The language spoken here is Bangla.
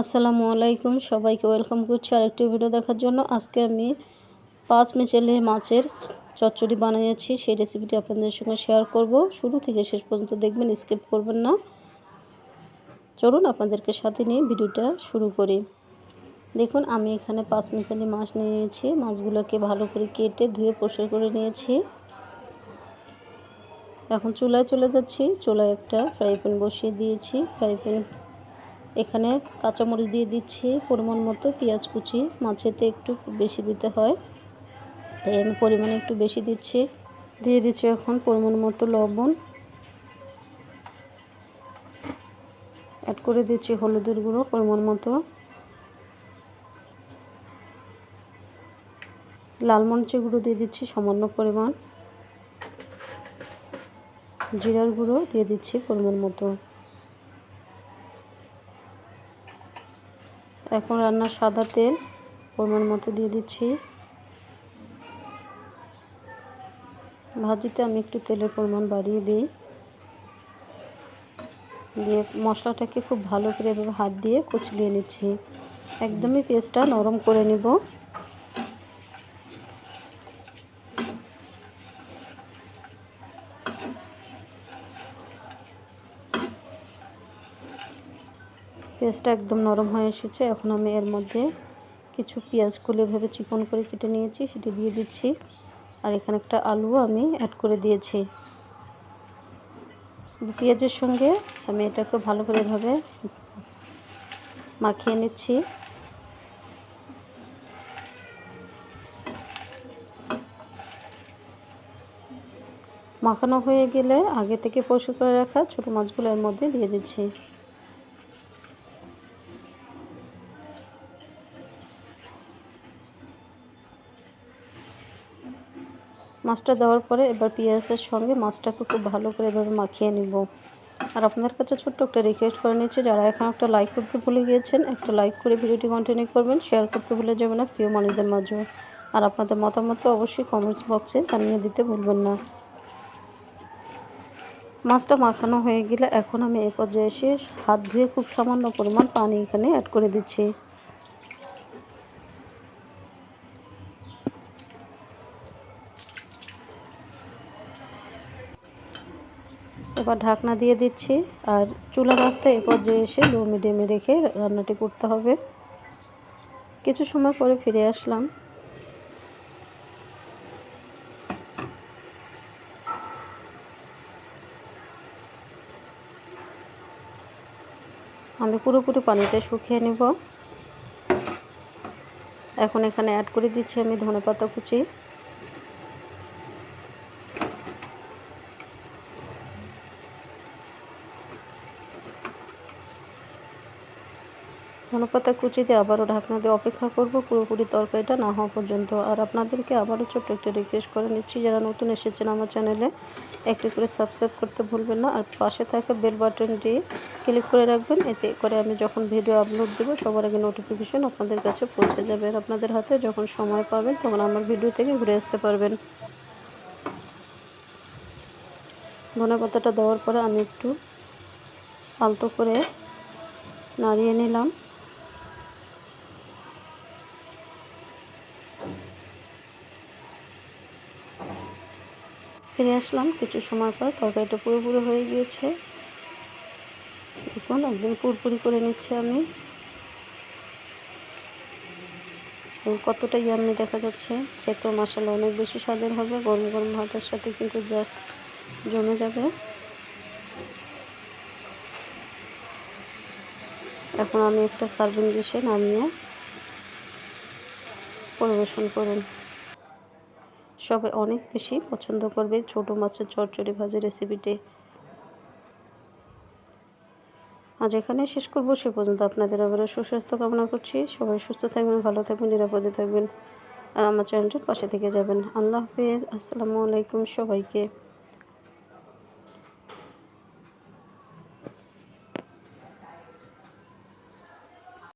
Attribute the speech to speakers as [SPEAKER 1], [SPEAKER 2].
[SPEAKER 1] আসসালামু আলাইকুম। সবাইকে ওয়েলকাম করছি আরেকটি ভিডিও দেখার জন্য। আজকে আমি পাঁচ মেচেলে মাছের চচ্চড়ি বানিয়েছি। সেই রেসিপিটি আপনাদের সঙ্গে শেয়ার করব। শুরু থেকে শেষ পর্যন্ত দেখবেন স্কিপ করবেন না। চলুন আপনাদেরকে সাথে নিয়ে ভিডিওটা শুরু করি। দেখুন, আমি এখানে পাঁচ মেচালি মাছ নিয়েছি। মাছগুলোকে ভালো করে কেটে ধুয়ে পরিষ্কার করে নিয়েছি। এখন চুলায় চলে যাচ্ছি। চুলায় একটা ফ্রাই প্যান বসিয়ে দিয়েছি। ফ্রাই প্যান এখানে কাঁচামরিচ দিয়ে দিচ্ছি, পরিমাণ মতো পেঁয়াজ কুচি, মাছেতে একটু বেশি দিতে হয়। তাই আমি পরিমাণে একটু বেশি দিচ্ছি। দিয়ে দিচ্ছি এখন পরিমাণ মতো লবণ। অ্যাড করে দিচ্ছি হলুদের গুঁড়ো পরিমাণ মতো। লাল মরিচের গুঁড়ো দিয়ে দিচ্ছি সামান্য পরিমাণ। জিরার গুঁড়ো দিয়ে দিচ্ছি পরিমাণ মতো। এখন রান্নার সাদা তেল পরিমাণ মতো দিয়ে দিচ্ছি। ভাজিতে আমি একটু তেলের পরিমাণ বাড়িয়ে দিই। দিয়ে মশলাটাকে খুব ভালো করে এভাবে হাত দিয়ে কুচলিয়ে নিচ্ছি। একদমই পেস্টটা নরম করে নেব। পেঁয়াজটা একদম নরম হয়ে এসেছে। এখন আমি এর মধ্যে কিছু পেঁয়াজ কুলে ভেবে চিকন করে কেটে নিয়েছি, সেটি দিয়ে দিচ্ছি। আর এখানে একটা আলু আমি অ্যাড করে দিয়েছি। পেঁয়াজের সঙ্গে আমি এটাকে ভালো করে এভাবে মাখিয়ে নিচ্ছি। মাখানো হয়ে গেলে আগে থেকে পরিষ্কার করে রাখা ছোটো মাছগুলো এর মধ্যে দিয়ে দিচ্ছি। মাছটা দেওয়ার পরে এবার পেঁয়াজের সঙ্গে মাছটাকে খুব ভালো করে এভাবে মাখিয়ে নিব। আর আপনাদের কাছে ছোট্ট একটা রিকোয়েস্ট করে নিচ্ছি, যারা এখন একটা লাইক করতে ভুলে গিয়েছেন, একটা লাইক করে ভিডিওটি কন্টিনিউ করবেন শেয়ার করতে ভুলে যাবেন না, প্রিয় মানুষদের মাঝে আর আপনাদের মতামত অবশ্যই কমেন্টস বক্সে জানিয়ে দিতে ভুলবেন না। মাছটা মাখানো হয়ে গেলে এখন আমি এ পর্যায়ে এসে হাত ধুয়ে খুব সামান্য পরিমাণ পানি এখানে অ্যাড করে দিচ্ছি। এবার ঢাকনা দিয়ে দিচ্ছি আর চুলা গাছটা এ পর্যায়ে এসে লো মিডিয়ামে রেখে রান্নাটি করতে হবে। কিছু সময় পরে ফিরে আসলাম। আমি পুরোপুরি পানিটা শুকিয়ে নেব। এখন এখানে অ্যাড করে দিচ্ছি আমি ধনে পাতা কুচি। ধনেপাতা কুচি দিয়ে আবারও ঢাকনা দিয়ে অপেক্ষা করব। পুরোপুরি তরকারিটা না হওয়া পর্যন্ত। আর আপনাদেরকে আবারও ছোট্ট একটা রিকোয়েস্ট করে নিচ্ছি, যারা নতুন এসেছেন আমার চ্যানেলে একটি করে সাবস্ক্রাইব করতে ভুলবেন না। আর পাশে থাকা বেল বাটনটি ক্লিক করে রাখবেন, এতে করে আমি যখন ভিডিও আপলোড দেবো, সবার আগে নোটিফিকেশন আপনাদের কাছে পৌঁছে যাবে। আর আপনাদের হাতে যখন সময় পাবেন, তখন আমার ভিডিও থেকে ঘুরে আসতে পারবেন। ধনে পাতাটা দেওয়ার পরে আমি একটু আলতো করে নাড়িয়ে নিলাম। ফিরে আসলাম কিছু সময় পর তরকারিটা পুরোপুরি হয়ে গিয়েছে। দেখুন, একদম পুরপুরি করে নিচ্ছে আমি। কতটা ইয়ামি দেখা যাচ্ছে। খেতেও মশালা অনেক বেশি স্বাদের হবে। গরম গরম ভাতের সাথে কিন্তু জাস্ট জমে যাবে। এখন আমি একটা সার্ভিং ডিশে নামিয়ে পরিবেশন করুন সবাই অনেক বেশি পছন্দ করবে ছোট মাছের চচ্চড়ি ভাজি রেসিপিটি আজ এখানে শেষ করব, সে পর্যন্ত আপনাদের আবার সুস্বাস্থ্য কামনা করছি। সবাই সুস্থ থাকবেন, ভালো থাকবেন, নিরাপদে থাকবেন। আর আমার চ্যানেলটির পাশে থেকে যাবেন। আল্লাহ হাফিজ, আসসালামু আলাইকুম সবাইকে।